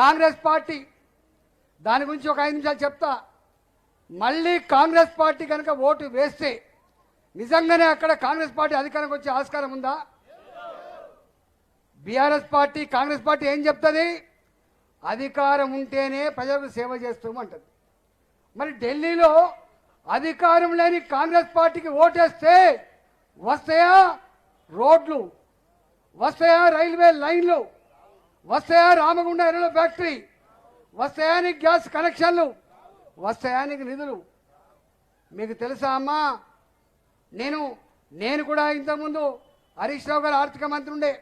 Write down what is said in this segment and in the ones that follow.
Congress party. దాని గురించి ఒక ఐదు నిమిషాలు చెప్తా. మళ్ళీ కాంగ్రెస్ పార్టీ కనుక ఓటు వేస్తే నిజంగానే అక్కడ కాంగ్రెస్ పార్టీ అధికారంకి వచ్చే ఆస్కారం ఉందా? బీఆర్ఎస్ పార్టీ కాంగ్రెస్ పార్టీ ఏం చెప్తుంది? అధికారం ఉంటేనే ప్రజలకు సేవ చేస్తామంటది మరి ఢిల్లీలో అధికారం లేని కాంగ్రెస్ పార్టీకి ఓటేస్తే వస్తాయా? రోడ్లు వస్తాయా రైల్వే లైన్లు? వస్తాయా రామగుండ ఎరువుల ఫ్యాక్టరీ? వస్తాయానికి గ్యాస్ కనెక్షన్లు? వస్తాయానికి నిధులు? మీకు తెలుసా అమ్మా? నేను నేను కూడా ఇంతకుముందు హరీష్ రావు గారు ఆర్థిక మంత్రి ఉండే.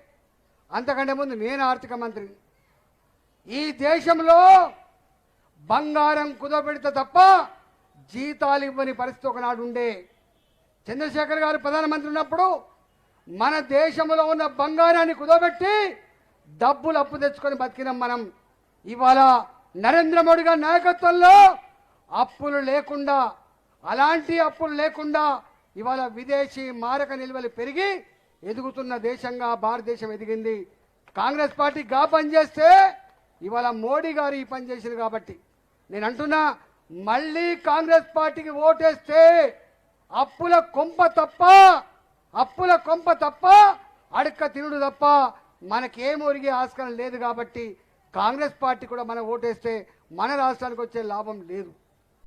అంతకంటే ముందు నేను ఆర్థిక మంత్రిని ఈ దేశంలో బంగారం కుదపెడితే తప్ప జీతాలు ఇవ్వని పరిస్థితి ఒకనాడు ఉండే. చంద్రశేఖర్ గారు ప్రధానమంత్రి ఉన్నప్పుడు మన దేశంలో ఉన్న బంగారాన్ని కుదబెట్టి డబ్బులు అప్పు తెచ్చుకొని బతికినాం మనం. ఇవాళ నరేంద్ర మోడీ గారి నాయకత్వంలో అప్పులు లేకుండా అలాంటి అప్పులు లేకుండా ఇవాళ విదేశీ మారక నిల్వలు పెరిగి ఎదుగుతున్న దేశంగా భారతదేశం ఎదిగింది. కాంగ్రెస్ పార్టీ గా పనిచేస్తే ఇవాళ మోడీ గారు ఈ పని చేసింది కాబట్టి. నేను అంటున్నా మళ్ళీ కాంగ్రెస్ పార్టీకి ఓటేస్తే అప్పుల కొంప తప్ప అప్పుల కొంప తప్ప అడక్క తినుడు తప్ప మనకేం ఒరిగే ఆస్కారం లేదు కాబట్టి కాంగ్రెస్ పార్టీ కూడా మనం ఓటేస్తే మన రాష్ట్రానికి వచ్చే లాభం లేదు.